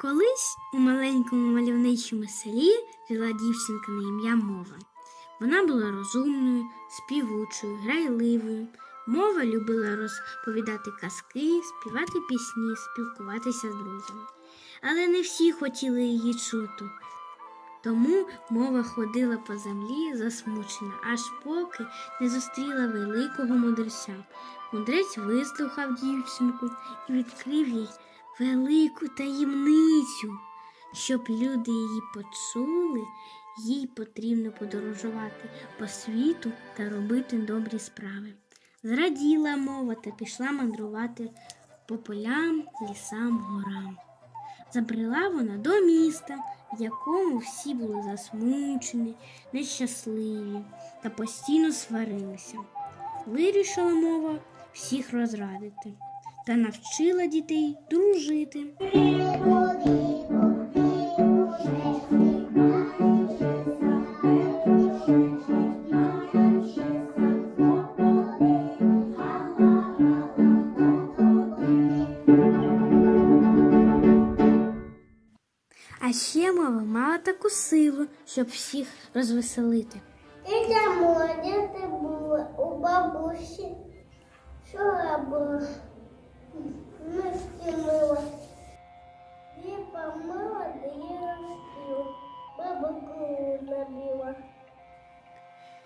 Колись у маленькому мальовничому селі жила дівчинка на ім'я Мова. Вона була розумною, співучою, грайливою. Мова любила розповідати казки, співати пісні, спілкуватися з друзями. Але не всі хотіли її чути. Тому мова ходила по землі засмучена, аж поки не зустріла великого мудреця. Мудрець вислухав дівчинку і відкрив їй велику таємницю. Щоб люди її почули, їй потрібно подорожувати по світу та робити добрі справи. Зраділа мова та пішла мандрувати по полям, лісам, горам. Забрела вона до міста, в якому всі були засмучені, нещасливі та постійно сварилися. Вирішила мова всіх розрадити та навчила дітей дружити. А ще мова мала таку силу, щоб всіх розвеселити. І для моря ти була у бабусі. Що робила? Мила Її помила, дві розпів. Баба набила.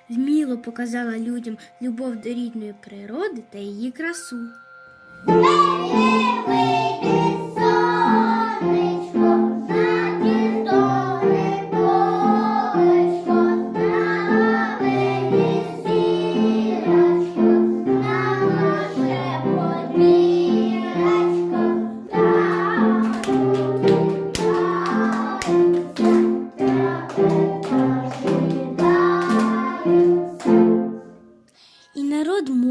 Вміло показала людям любов до рідної природи та її красу.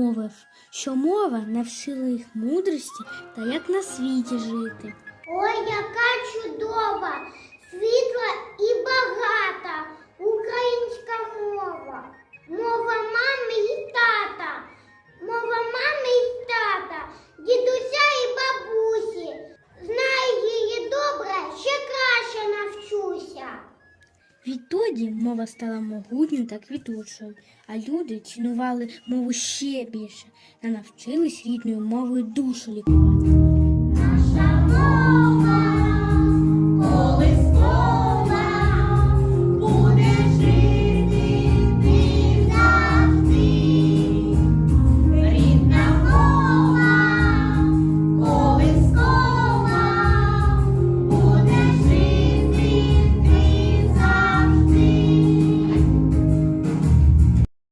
Мовив, що мова навчила їх мудрості та як на світі жити. Ой, яка чудова, світла і багата Відтоді мова стала могутньою та квітучою, а люди цінували мову ще більше та навчились рідною мовою душу лікувати.